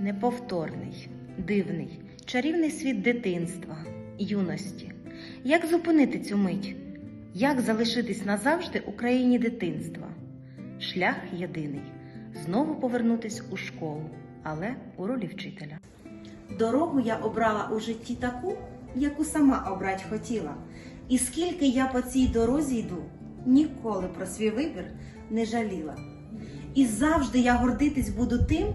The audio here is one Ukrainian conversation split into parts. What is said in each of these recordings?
Неповторний, дивний, чарівний світ дитинства, юності. Як зупинити цю мить? Як залишитись назавжди у країні дитинства? Шлях єдиний знову повернутись у школу, але у ролі вчителя. Дорогу я обрала у житті таку, яку сама обрать хотіла. І скільки я по цій дорозі йду, ніколи про свій вибір не жаліла. І завжди я гордитись буду тим,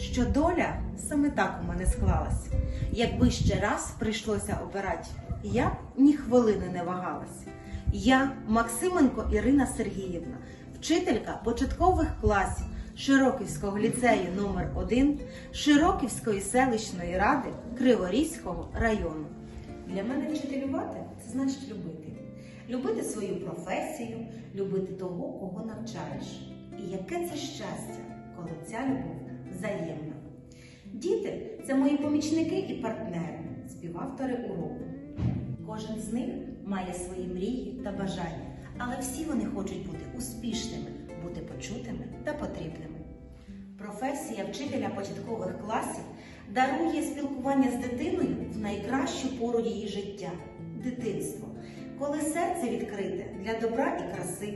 що доля саме так у мене склалась. Якби ще раз прийшлося обирати, я ні хвилини не вагалась. Я Максименко Ірина Сергіївна, вчителька початкових класів Широківського ліцею номер 1 Широківської селищної ради Криворізького району. Для мене вчителювати це значить любити. Любити свою професію, любити того, кого навчаєш. І яке це щастя, коли ця любов взаємна. Діти це мої помічники і партнери, співавтори уроку. Кожен з них має свої мрії та бажання, але всі вони хочуть бути успішними, бути почутими та потрібними. Професія вчителя початкових класів дарує спілкування з дитиною в найкращу пору її життя дитинство, коли серце відкрите для добра і краси,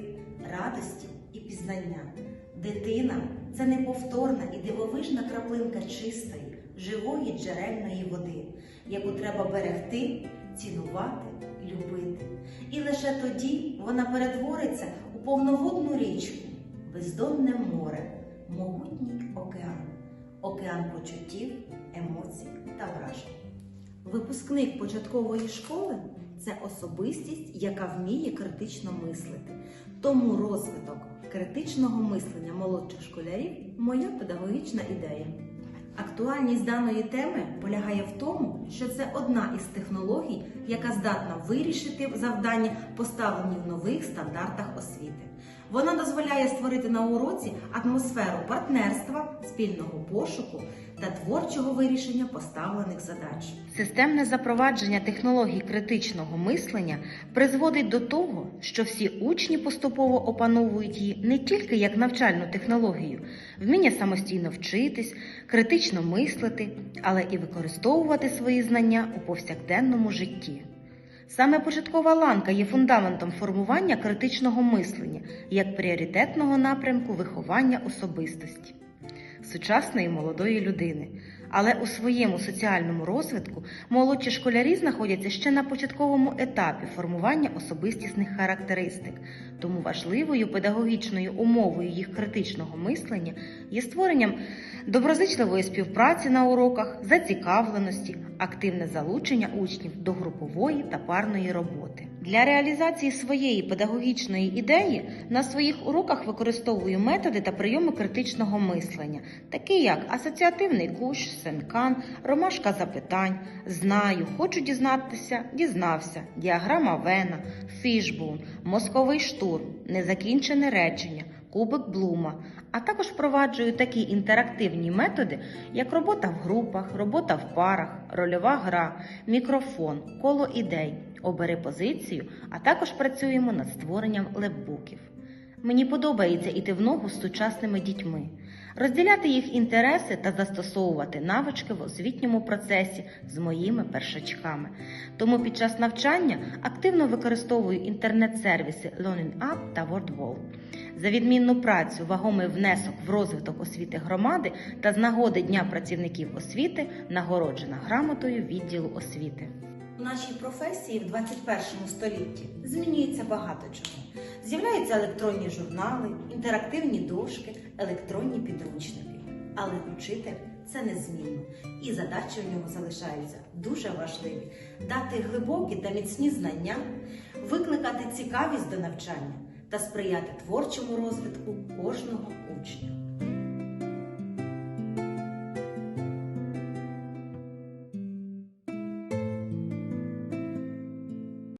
радості і пізнання. Дитина це неповторна і дивовижна краплинка чистої, живої джерельної води, яку треба берегти, цінувати, любити. І лише тоді вона перетвориться у повноводну річку, бездонне море, могутній океан, океан почуттів, емоцій та вражень. Випускник початкової школи це особистість, яка вміє критично мислити. Тому розвиток критичного мислення молодших школярів моя педагогічна ідея. Актуальність даної теми полягає в тому, що це одна із технологій, яка здатна вирішити завдання, поставлені в нових стандартах освіти. Вона дозволяє створити на уроці атмосферу партнерства, спільного пошуку та творчого вирішення поставлених задач. Системне запровадження технологій критичного мислення призводить до того, що всі учні поступово опановують її не тільки як навчальну технологію, вміння самостійно вчитись, критично мислити, але і використовувати свої знання у повсякденному житті. Саме початкова ланка є фундаментом формування критичного мислення як пріоритетного напрямку виховання особистості сучасної молодої людини. Але у своєму соціальному розвитку молодші школярі знаходяться ще на початковому етапі формування особистісних характеристик. Тому важливою педагогічною умовою їх критичного мислення є створенням доброзичливої співпраці на уроках, зацікавленості, активне залучення учнів до групової та парної роботи. Для реалізації своєї педагогічної ідеї на своїх уроках використовую методи та прийоми критичного мислення, такі як асоціативний кущ, сенкан, ромашка запитань, знаю, хочу дізнатися, дізнався, діаграма Вена, фішбун, мозковий штурм, незакінчене речення, кубик Блума, а також впроваджую такі інтерактивні методи, як робота в групах, робота в парах, рольова гра, мікрофон, коло ідей, обери позицію, а також працюємо над створенням лепбуків. Мені подобається іти в ногу з сучасними дітьми, розділяти їх інтереси та застосовувати навички в освітньому процесі з моїми першачками. Тому під час навчання активно використовую інтернет-сервіси Learning Up та WordWall. За відмінну працю, вагомий внесок в розвиток освіти громади та з нагоди Дня працівників освіти нагороджена грамотою відділу освіти. У нашій професії в 21 столітті змінюється багато чого. З'являються електронні журнали, інтерактивні дошки, електронні підручники. Але учитель це незмінно, і задачі у нього залишаються дуже важливі: дати глибокі та міцні знання, викликати цікавість до навчання та сприяти творчому розвитку кожного.